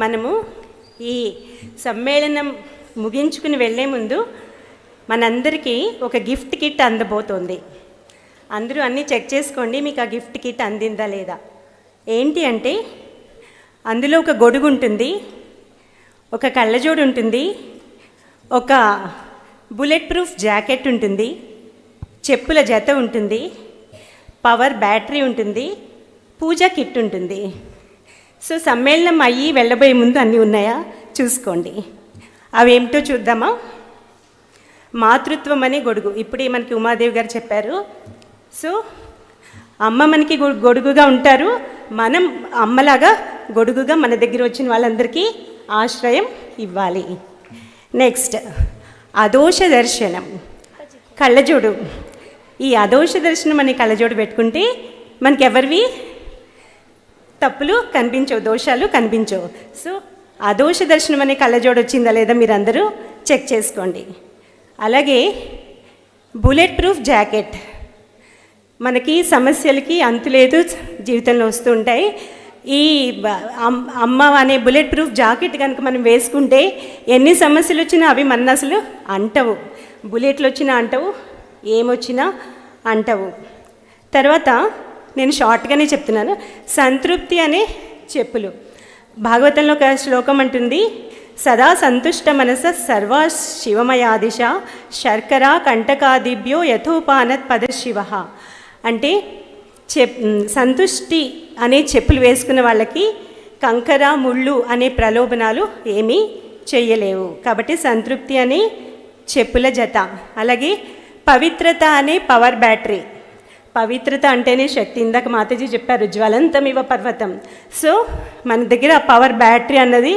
మనము ఈ సమ్మేళనం ముగించుకుని వెళ్ళే ముందు మనందరికీ ఒక గిఫ్ట్ కిట్ అందబోతోంది. అందరూ అన్నీ చెక్ చేసుకోండి మీకు ఆ గిఫ్ట్ కిట్ అందిందా లేదా? ఏంటి అంటే అందులో ఒక గొడుగు ఉంటుంది ఒక కళ్ళజోడు ఉంటుంది ఒక బుల్లెట్ ప్రూఫ్ జాకెట్ ఉంటుంది చెప్పుల జత ఉంటుంది పవర్ బ్యాటరీ ఉంటుంది పూజా కిట్ ఉంటుంది. సో సమ్మేళనం అయ్యి వెళ్ళబోయే ముందు అన్నీ ఉన్నాయా? చూసుకోండి. అవేమిటో చూద్దామా? మాతృత్వం అనే గొడుగు. ఇప్పుడే మనకి ఉమాదేవి గారు చెప్పారు. సో అమ్మ మనకి గొ- గొడుగుగా ఉంటారు. మనం అమ్మలాగా గొడుగుగా మన దగ్గర వచ్చిన వాళ్ళందరికీ ఆశ్రయం ఇవ్వాలి. నెక్స్ట్ అదోష దర్శనం. కళ్ళజోడు. ఈ అదోష దర్శనం అనే కళ్ళజోడు పెట్టుకుంటే మనకి ఎవరివి తప్పులు కనిపించవు దోషాలు కనిపించవు. సో ఆ దోష దర్శనం అనే కళ్ళజోడు వచ్చిందా లేదా మీరు అందరూ చెక్ చేసుకోండి. అలాగే బుల్లెట్ ప్రూఫ్ జాకెట్. మనకి సమస్యలకి అంతులేదు జీవితంలో వస్తూ ఉంటాయి. ఈ అమ్- అమ్మ అనే బుల్లెట్ ప్రూఫ్ జాకెట్ కనుక మనం వేసుకుంటే ఎన్ని సమస్యలు వచ్చినా అవి మన అసలు అంటవు. బుల్లెట్లు వచ్చినా అంటవు ఏమొచ్చినా అంటవు. తర్వాత నేను షార్ట్గానే చెప్తున్నాను. సంతృప్తి అనే చెప్పులు. భాగవతంలో ఒక శ్లోకం అంటుంది సదా సంతుష్ట మనస సర్వ శివమయాదిశ శర్కర కంటకాదిభ్యో యథోపానత్ పద శివ. అంటే చెప్ సంతుష్టి అనే చెప్పులు వేసుకున్న వాళ్ళకి కంకర ముళ్ళు అనే ప్రలోభనాలు ఏమీ చెయ్యలేవు. కాబట్టి సంతృప్తి అనే చెప్పుల జత. అలాగే పవిత్రత అనే పవర్ బ్యాటరీ. పవిత్రత అంటేనే శక్తి. ఇందాక మాతాజీ చెప్పారు జ్వలంతమివ పర్వతం. సో మన దగ్గర ఆ పవర్ బ్యాటరీ అన్నది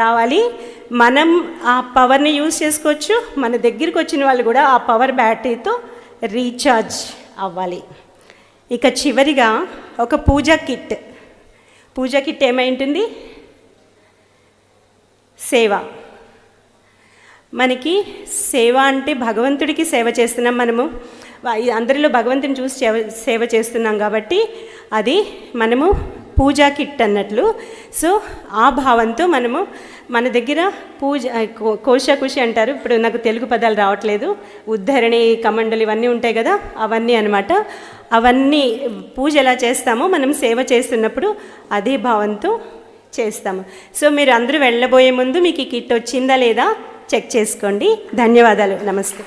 రావాలి. మనం ఆ పవర్ని యూజ్ చేసుకోవచ్చు. మన దగ్గరికి వచ్చిన వాళ్ళు కూడా ఆ పవర్ బ్యాటరీతో రీఛార్జ్ అవ్వాలి. ఇక చివరిగా ఒక పూజా కిట్ పూజా కిట్ ఏమై ఉంటుంది సేవ. మనకి సేవ అంటే భగవంతుడికి సేవ చేస్తున్నాం మనము. అందరిలో భగవంతుని చూసి సేవ సేవ చేస్తున్నాం కాబట్టి అది మనము పూజా కిట్ అన్నట్లు. సో ఆ భావంతో మనము మన దగ్గర పూజ కో- కోశాకుషి అంటారు. ఇప్పుడు నాకు తెలుగు పదాలు రావట్లేదు. ఉద్ధరణి కమండలు ఇవన్నీ ఉంటాయి కదా అవన్నీ అనమాట అవన్నీ పూజ ఎలా చేస్తామో మనం సేవ చేస్తున్నప్పుడు అదే భావంతో చేస్తాము. సో మీరు అందరూ వెళ్ళబోయే ముందు మీకు ఈ కిట్ వచ్చిందా లేదా? చెక్ చేసుకోండి. ధన్యవాదాలు. నమస్తే.